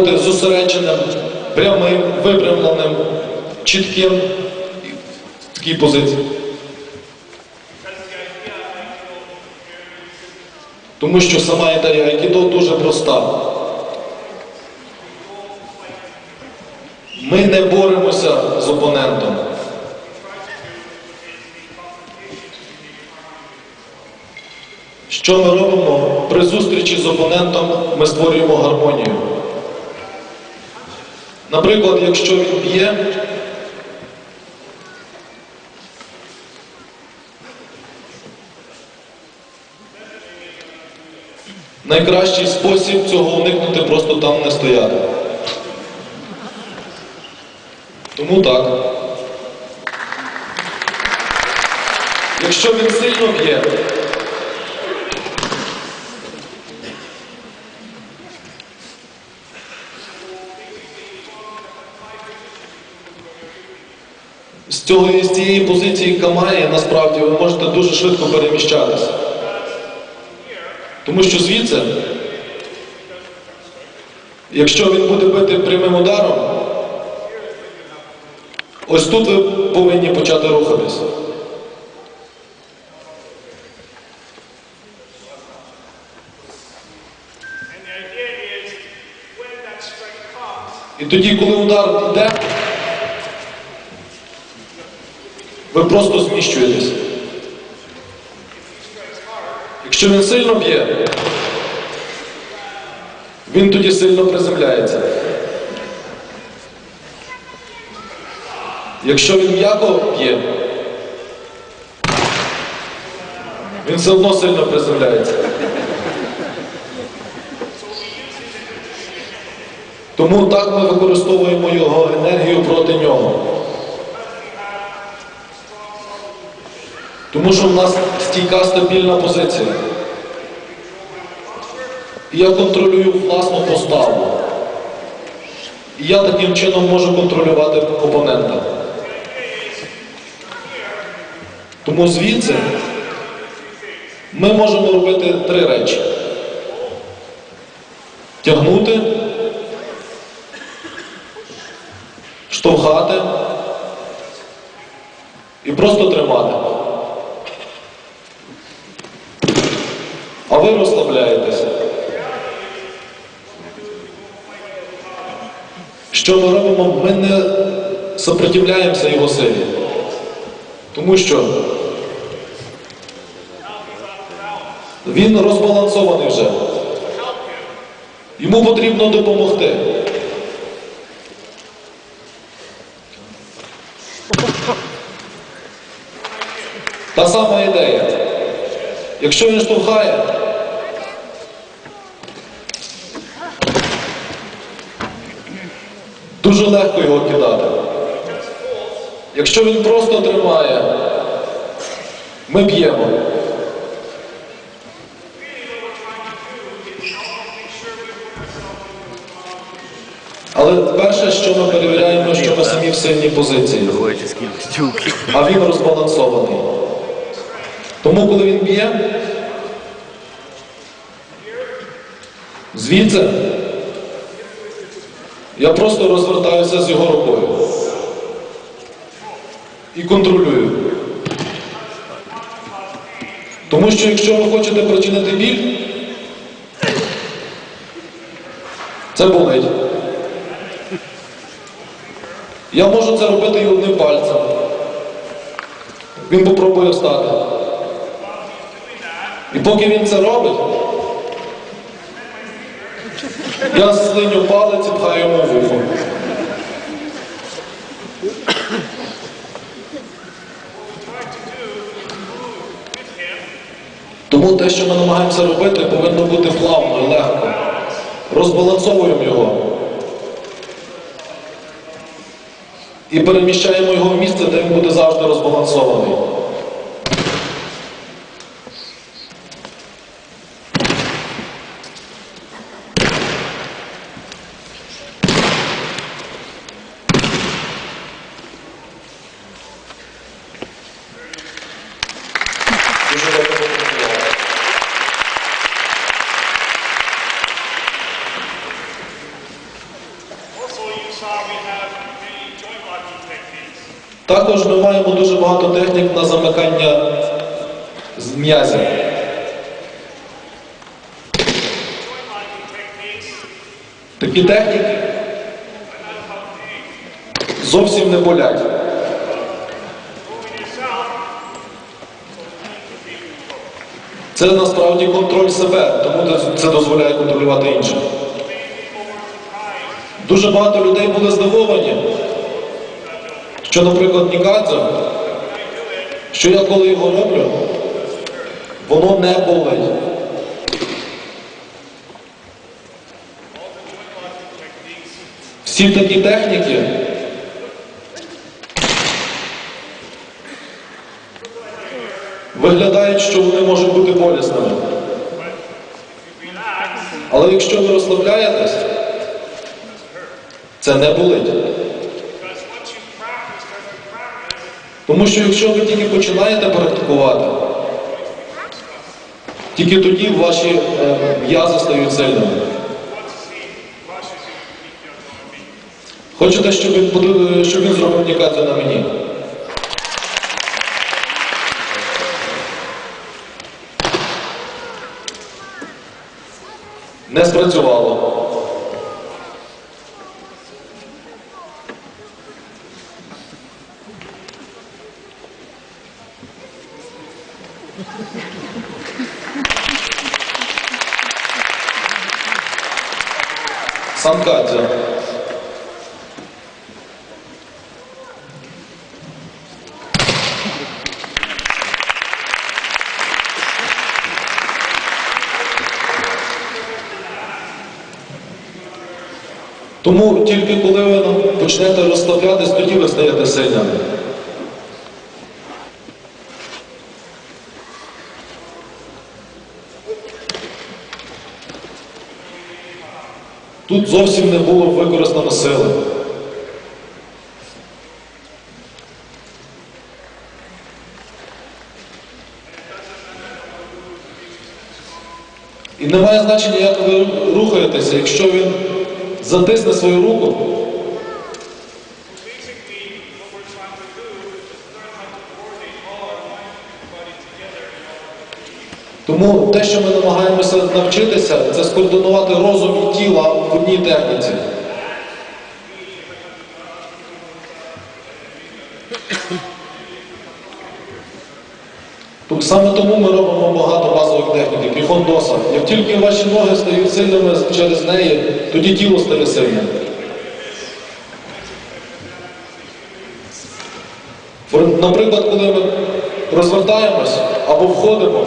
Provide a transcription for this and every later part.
бути зосередженим, прямим, випрямленим, чітким в такій позиції. Тому що сама ідея айкідо дуже проста. Ми не боремося з опонентом. Що ми робимо? При зустрічі з опонентом ми створюємо гармонію. Наприклад, якщо він б'є, найкращий спосіб цього уникнути просто там не стояти. Тому так. Якщо він сильно б'є, з, цього, з цієї позиції Камаї насправді ви можете дуже швидко переміщатися. Тому що звідси, якщо він буде бити прямим ударом, ось тут ви повинні почати comes, І тоді, коли удар йде, ви просто зміщуєтесь. Якщо він сильно б'є, він тоді сильно приземляється. Якщо він м'яко б'є, він все одно сильно приземляється. Тому так ми використовуємо його енергію проти нього. Тому що в нас стійка стабільна позиція. І я контролюю власну поставу. І я таким чином можу контролювати опонента. Тому звідси ми можемо робити три речі: тягнути. штовхати і просто тримати. А ви розслабляєтеся. Що ми робимо? Ми не сопротивляємося його силі. Тому що він розбалансований вже. Йому потрібно допомогти. Та сама ідея. Якщо він штовхає, дуже легко його кидати. Якщо він просто тримає, ми б'ємо. Але перше, що ми перевіряємо, що ми самі в сильній позиції. А він розбалансований. Тому, коли він б'є, звідси я просто розвертаюся з його рукою і контролюю. Тому що якщо ви хочете причинити біль, це болить. Я можу це робити і одним пальцем. Він попробує встати. І поки він це робить, я слиню палець і пхаю йому вухо. Тому те, що ми намагаємося робити, повинно бути плавно і легко. Розбалансовуємо його. І переміщаємо його в місце, де він буде завжди розбалансований. Також ми маємо дуже багато технік на замикання з м'язів. Такі техніки зовсім не болять. Це насправді контроль себе, тому це дозволяє контролювати інших. Дуже багато людей були здивовані, що, наприклад, Нікадзе, що я коли його роблю, воно не болить. Всі такі техніки виглядають, що вони можуть бути болісними. Але якщо ви розслабляєтесь, це не болить. Тому що якщо ви тільки починаєте практикувати, тільки тоді ваші е, м'язи стають сильними. Хочете, щоб він, щоб він зробив нікацію на мені? Не спрацювало. Санкадзе. Тому тільки коли ви почнете розслаблятись, тоді ви стаєте сильними. Тут зовсім не було використано сили. І немає значення, як ви рухаєтеся, якщо він затисне свою руку, Тому те, що ми намагаємося навчитися, це скоординувати розум і тіло в одній техніці. Саме тому ми робимо багато базових технік, кіхон доса. Як тільки ваші ноги стають сильними через неї, тоді тіло стає сильним. Наприклад, коли ми розвертаємось або входимо,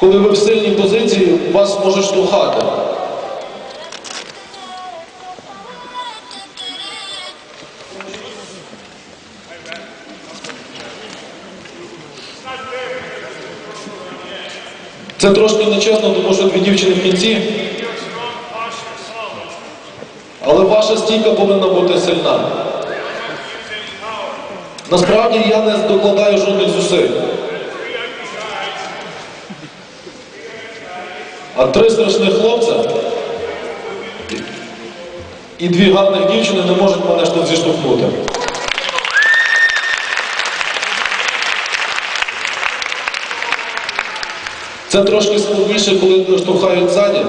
коли ви в сильній позиції, вас можуть штовхати. Це трошки нечесно, тому що дві дівчини в кінці, але ваша стійка повинна бути сильна. Насправді я не докладаю жодних зусиль. А три страшних хлопця і дві гарних дівчини не можуть мене тут зіштовхнути. Це трошки складніше, коли штовхають ззаді.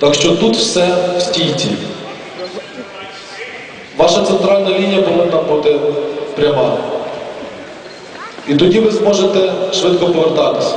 Так що тут все в стійці. Ваша центральна лінія повинна бути пряма. І тоді ви зможете швидко повертатися.